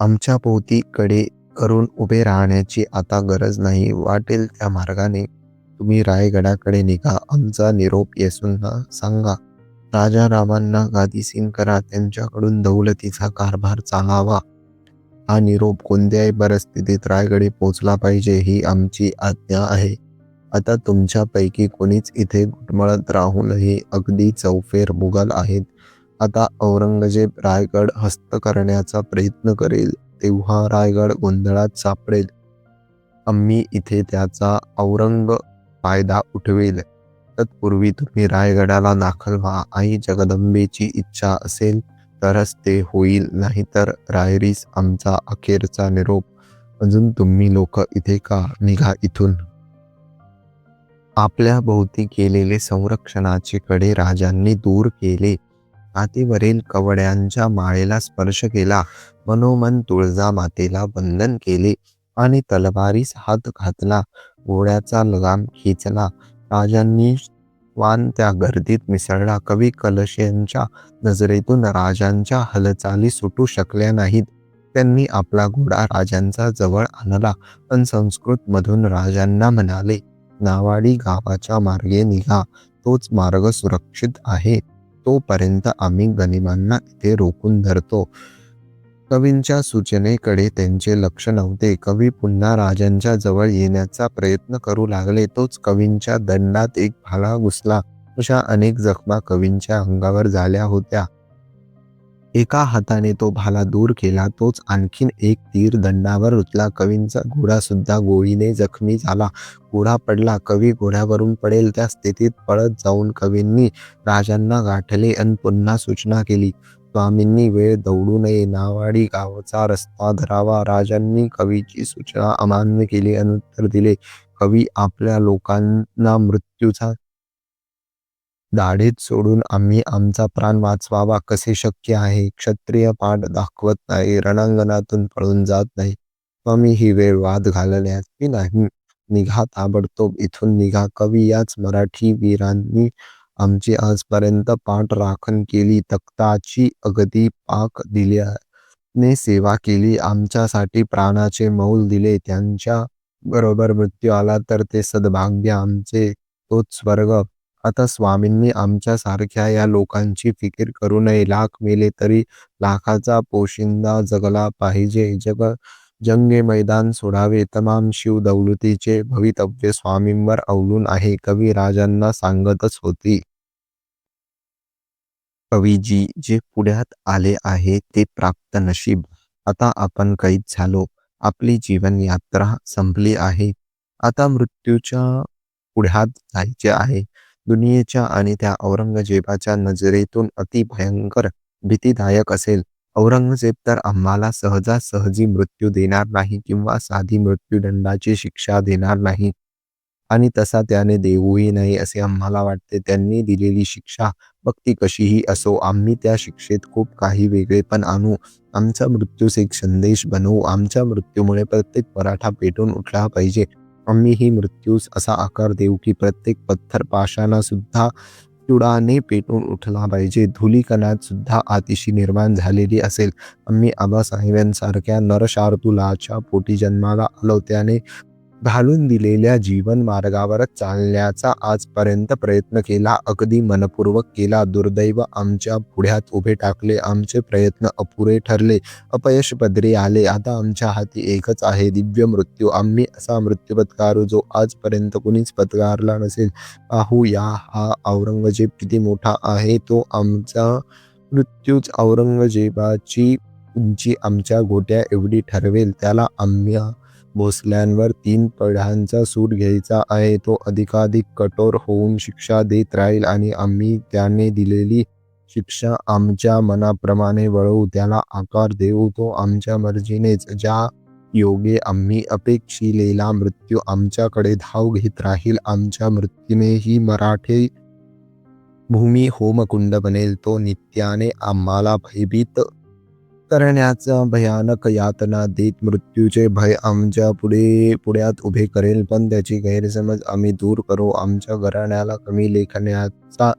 आमच्या भोवतीकडे करून उभे राहण्याची आता गरज नाही. वाटेल त्या मार्गाने तुम्ही रायगडाकडे निघा. आमचा निरोप येसूंना सांगा. राजारामांना गादीसीन करा. त्यांच्याकडून दौलतीचा कारभार चालावा. हा निरोप कोणत्याही परिस्थितीत रायगडे पोचला पाहिजे ही आमची आज्ञा आहे. आता तुमच्यापैकी कोणीच इथे घुटमळत राहूनही अगदी चौफेर मुघल आहेत. आता औरंगजेब रायगड हस्त करण्याचा प्रयत्न करेल तेव्हा रायगड गोंधळात सापडेल. आम्ही इथे त्याचा औरंग फायदा उठवेल. तत्पूर्वी तुम्ही रायगडाला दाखल व्हा. आई जगदंबेची इच्छा असेल तरच ते होईल. नाहीतर रायरीस आमचा अखेरचा निरोप. अजून तुम्ही लोक इथे का? निघा इथून. आपल्या भोवती केलेले संरक्षणाचे कडे राजांनी दूर केले. हातीवरील कवड्यांच्या माळेला स्पर्श केला. मनोमन तुळजा मातेला वंदन केले आणि तलवारीस हात घातला. घोड्याचा लगाम खेचला. राजांनी वान त्या गर्दीत मिसळला. कवी कलशेंच्या नजरेतून राजांच्या हालचाली सुटू शकल्या नाहीत. त्यांनी आपला घोडा राजांचा जवळ आणला पण संस्कृत मधून राजांना म्हणाले नावाडी गावाच्या मार्गे निघा. तोच मार्ग सुरक्षित आहे. तोपर्यंत आम्ही गनिमांना इथे रोखून धरतो. कवींच्या सूचनेकडे त्यांचे लक्ष नव्हते. कवी पुन्हा राजांच्या जवळ येण्याचा प्रयत्न करू लागले. तोच कवींच्या दंडात एक भाला घुसला. अशा अनेक जखमा कवींच्या अंगावर झाल्या होत्या. एका हाताने तो भाला दूर केला. तोच आणखीन एक तीर दंडावर रुतला. कवींचा घोडा सुद्धा गोळीने जखमी झाला. घोडा पडला. कवी घोड्यावरून पडेल त्या स्थितीत पळत जाऊन कवींनी राजांना गाठले आणि पुन्हा सूचना केली. स्वामींनी वेळ दवडू नये. नावाडी गावचा रस्ता धरावा. राजांनी कवीची सूचना अमान्य केली अन उत्तर दिले कवी आपल्या लोकांना मृत्यूचा दाढीत सोडून आम्ही आमचा प्राण वाचवावा कसे शक्य आहे? क्षत्रिय पाठ दाखवत नाही. रणांगणातून पळून जात नाही. स्वामी ही वेळ वाद घालण्याची नाही. निघा ताबडतोब इथून निघा. कवी याच मराठी वीरांनी आमची आजपर्यंत पाठ राखण केली. तख्ताची अगदी पाक दिल्याने सेवा केली. आमच्यासाठी प्राणाचे मौल दिले. त्यांच्या बरोबर मृत्यू आला तर ते सद्भाग्य आमचे. तोच स्वर्ग. आता स्वामींनी आमच्या सारख्या या लोकांची फिकीर करू नये. लाख मेले तरी लाखाचा पोशिंदा जगला पाहिजे. जग जंगे मैदान सोडावे. तमाम शिव दौलतीचे भवितव्य स्वामींवर अवलून आहे. कवी राजांना सांगतच होती. कवीजी जे पुढ्यात आले आहे ते प्राप्त नशीब. आता आपण कैद झालो. आपली जीवन यात्रा संपली आहे. आता मृत्यूच्या पुढ्यात जायचे आहे. दुनियेच्या आणि त्या औरंगजेबाच्या नजरेतून अति भयंकर भीतीदायक असेल. औरंगजेब तर आम्हाला सहजासहजी मृत्यू देणार नाही किंवा साधी मृत्यूदंडाची शिक्षा देणार नाही. आणि तसा त्याने देऊही नाही असे आम्हाला वाटते. त्यांनी दिलेली शिक्षा मग ती कशीही असो आम्ही त्या शिक्षेत खूप काही वेगळेपण आणू. आमचा मृत्यूस एक संदेश बनवू. आमच्या मृत्यूमुळे प्रत्येक मराठा पेटून उठला पाहिजे. आम्ही ही मृत्यूस असा आकार देऊ की प्रत्येक पत्थर पाशाना सुद्धा चुडाने पेटून उठला पाहिजे. धुलीकणात सुद्धा आतिशी निर्माण झालेली असेल. आम्ही आबासाहेबांसारख्या नरशार्दूलाच्या पोटी जन्माला आलो त्याने घालून दिलेल्या जीवन मार्गावरच चालण्याचा आजपर्यंत प्रयत्न केला. अगदी मनपूर्वक केला. दुर्दैव आमच्या पुढ्यात उभे टाकले. आमचे प्रयत्न अपुरे ठरले. अपयश पदरी आले. आता आमच्या हाती एकच आहे दिव्य मृत्यू. आम्ही असा मृत्यू पत्कारू जो आजपर्यंत कुणीच पत्कारला नसेल. पाहू या हा औरंगजेब किती मोठा आहे. तो आमचा मृत्यूच औरंगजेबाची उंची आमच्या गोट्या एवढी ठरवेल. त्याला आम्ही भोसल्यांवर तीन पढ्यांचा सूट घ्यायचा आहे. तो अधिकाधिक कठोर होऊन शिक्षा देत राहील आणि आम्ही त्याने दिलेली शिक्षा आमच्या मनाप्रमाणे वळवू. त्याला आकार देऊ. तो आमच्या मर्जीनेच ज्या योगे आम्ही अपेक्षिलेला मृत्यू आमच्याकडे धाव घेत राहील. आमच्या मृत्यूनेही मराठे भूमी होमकुंड बनेल. तो नित्याने आम्हाला भयभीत करण्याचा भयानक यातना देत मृत्यूचे भय आमच्या पुढे पुढ्यात उभे करेल. पण त्याची गैरसमज आम्ही दूर करू. आमच्या घराण्याला कमी लेखण्याचा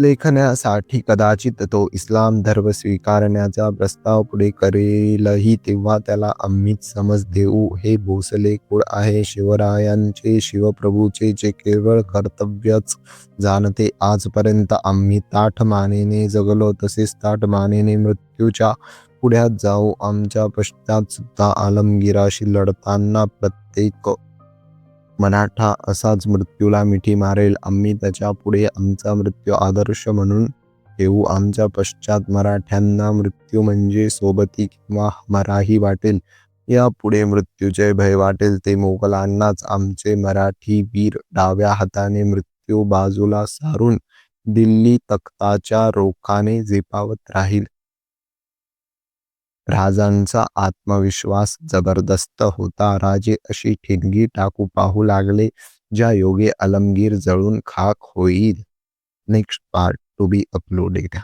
लेखनासाठी कदाचित तो इस्लाम धर्म स्वीकारण्याचा प्रस्ताव पुढे करेलही तेव्हा त्याला आम्हीच समज देऊ. हे भोसले कुळ आहे. शिवरायांचे शिवप्रभूचे जे केवळ कर्तव्यच जाणते आजपर्यंत आम्ही ताठ मानेने जगलो तसेच ताठ मानेने मृत्यूच्या पुढ्यात जाऊ. आमच्या पश्चात सुद्धा आलमगिराशी लढताना प्रत्येक मराठा असाच मृत्यूला मिठी मारेल. आम्ही त्याच्या पुढे आमचा मृत्यू आदर्श म्हणून ठेवू. आमच्या पश्चात मराठ्यांना मृत्यू म्हणजे सोबती किंवा मराही वाटेल. या पुढे मृत्यूचे भय वाटेल ते मोगलांनाच. आमचे मराठी वीर डाव्या हाताने मृत्यू बाजूला सारून दिल्ली तख्ताच्या रोखाने झेपावत राहील. राजांचा आत्मविश्वास जबरदस्त होता. राजे अशी ठिणगी टाकू पाहू लागले ज्या योगे अलमगीर जळून खाक होईल. Next part to be uploaded